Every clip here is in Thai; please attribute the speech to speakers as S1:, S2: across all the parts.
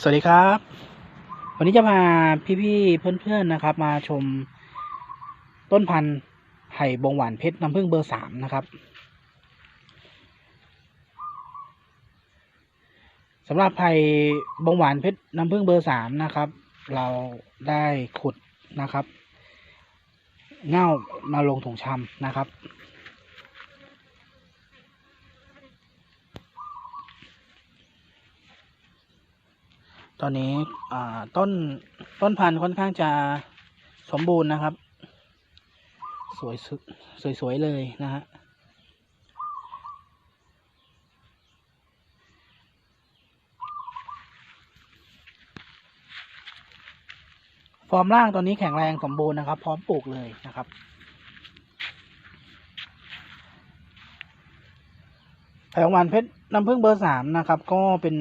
S1: สวัสดีครับ วันนี้จะพาพี่ๆเพื่อนๆนะครับ มาชมต้นพันธุ์ไผ่บงหวานเพชรน้ำผึ้งเบอร์สามนะครับสำหรับไผ่บงหวานเพชรน้ำผึ้งเบอร์สามนะครับ เราได้ขุดนะครับ เง่ามาลงถุงชำนะครับ ตอนนี้ต้นต้นพันธุ์ค่อนข้างจะสมบูรณ์นะครับ สวยสุดสวยเลยนะฮะฟอร์มร่างตอนนี้แข็งแรงสมบูรณ์นะครับ พร้อมปลูกเลยนะครับ ไผ่ของหวานเพชรน้ำผึ้งเบอร์สามนะครับ ก็เป็น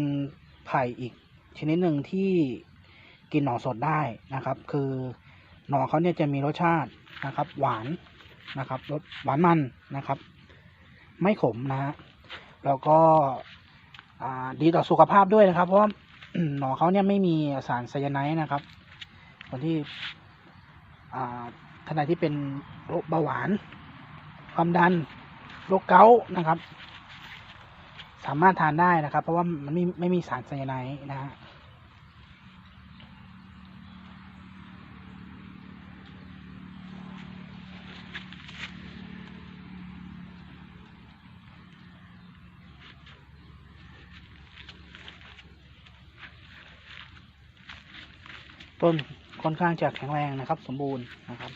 S1: ไผ่อีก ชนิดหนึ่งที่กินหน่อสดได้นะครับ คือหน่อเขาเนี่ยจะมีรสชาตินะครับ หวานนะครับรสหวานมันนะครับ ไม่ขมนะฮะแล้วก็ดีต่อสุขภาพด้วยนะครับ เพราะหน่อเขาเนี่ยไม่มีสารไซยาไนด์นะครับ คนที่ท่านใดที่เป็นโรคเบาหวาน ความดันโรคเกาต์นะครับ สามารถทานได้นะครับ เพราะว่ามันไม่ไม่มีสารไซยาไนด์นะฮะ ต้นค่อนข้างจะแข็งแรงนะครับ สมบูรณ์นะครับ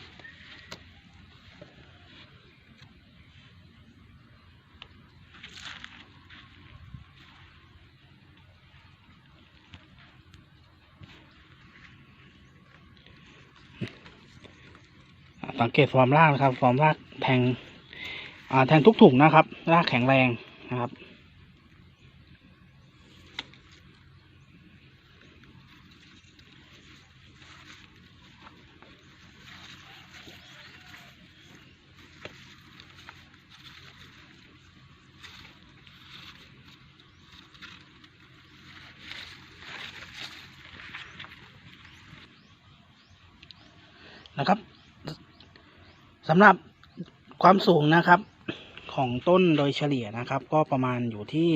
S1: สังเกตฟอร์มรากนะครับ ฟอร์มรากแทงอ่าแทงทุกถุงนะครับ รากแข็งแรงนะครับ นะครับสำหรับความสูงนะครับของต้นโดยเฉลี่ยนะครับ ก็ประมาณอยู่ที่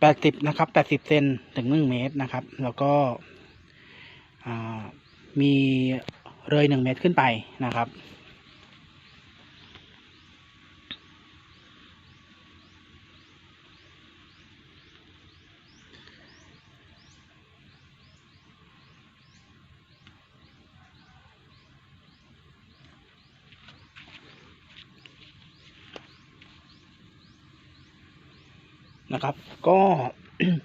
S1: แปดสิบนะครับแปดสิบเซนถึงหนึ่งเมตรนะครับ แล้วก็มีเลยหนึ่งเมตรขึ้นไปนะครับ นะครับ ก็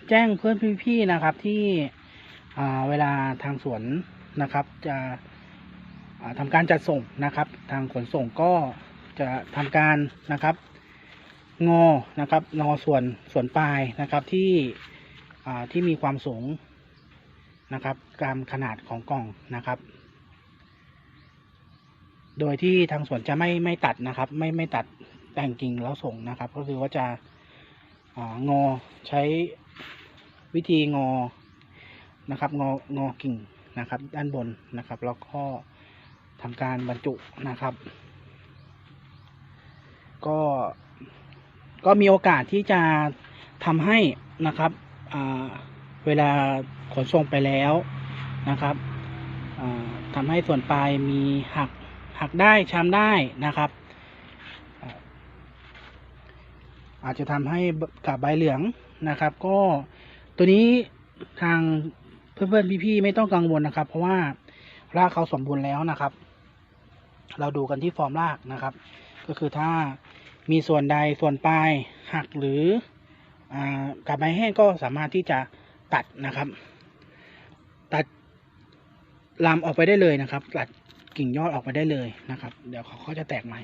S1: แจ้งเพื่อนพี่ๆนะครับที่เวลาทางสวนนะครับ จะอ่าทำการจัดส่งนะครับ ทางขนส่งก็จะทำการนะครับ งอนะครับ งอส่วนส่วนปลายนะครับที่ที่มีความสูงนะครับตามขนาดของกล่องนะครับ โดยที่ทางสวนจะไม่ไม่ตัดนะครับ ไม่ไม่ตัดแต่งกิ่งแล้วส่งนะครับ ก็คือว่าจะ งอใช้วิธีงอนะครับงองอกิ่งนะครับ ด้านบนนะครับ แล้วก็ทำการบรรจุนะครับ ก็ก็มีโอกาสที่จะทำให้นะครับเวลาขนส่งไปแล้วนะครับอ่าทำให้ส่วนปลายมีหักหักได้ช้ำได้นะครับ อาจจะทำให้กับใบเหลืองนะครับ ก็ตัวนี้ทางเพื่อนๆพี่ๆไม่ต้องกังวลนะครับ เพราะว่ารากเขาสมบูรณ์แล้วนะครับ เราดูกันที่ฟอร์มรากนะครับ ก็คือถ้ามีส่วนใดส่วนปลายหักหรืออ่ากับใบแห้งก็สามารถที่จะตัดนะครับ ตัดลำออกไปได้เลยนะครับ ตัดกิ่งยอดออกไปได้เลยนะครับ เดี๋ยวเขาจะแตกใหม่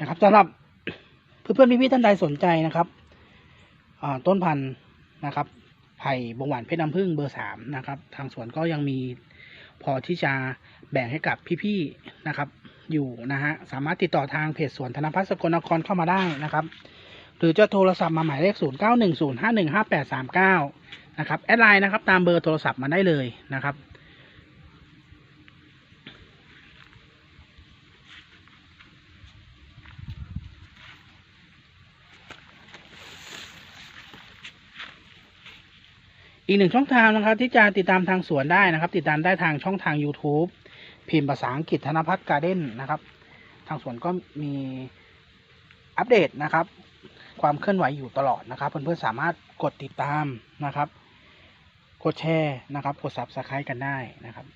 S1: นะครับสำหรับ เพื่อนๆพี่ๆท่านใดสนใจนะครับต้นพันธุ์นะครับไผ่บงหวานเพชรน้ำผึ้งเบอร์สามนะครับ ทางสวนก็ยังมีพอที่จะแบ่งให้กับพี่ๆนะครับ อยู่นะฮะสามารถติดต่อทางเพจสวนธนพัฒน์สกลนครเข้ามาได้นะครับ หรือจะโทรศัพท์มาหมายเลข 0 9 1 0 5 1 5 8 3 9 นะครับแอดไลน์นะครับ ตามเบอร์โทรศัพท์มาได้เลยนะครับ อีกหนึ่งช่องทางนะครับ ที่จะติดตามทางสวนได้นะครับ ติดตามได้ทางช่องทาง YouTube พิมพ์ภาษาอังกฤษธนพัฒน์การ์เด้นนะครับ ทางสวนก็มีอัปเดตนะครับ ความเคลื่อนไหวอยู่ตลอดนะครับ เพื่อนๆสามารถกดติดตามนะครับ กดแชร์นะครับ กด Subscribe กันได้นะครับ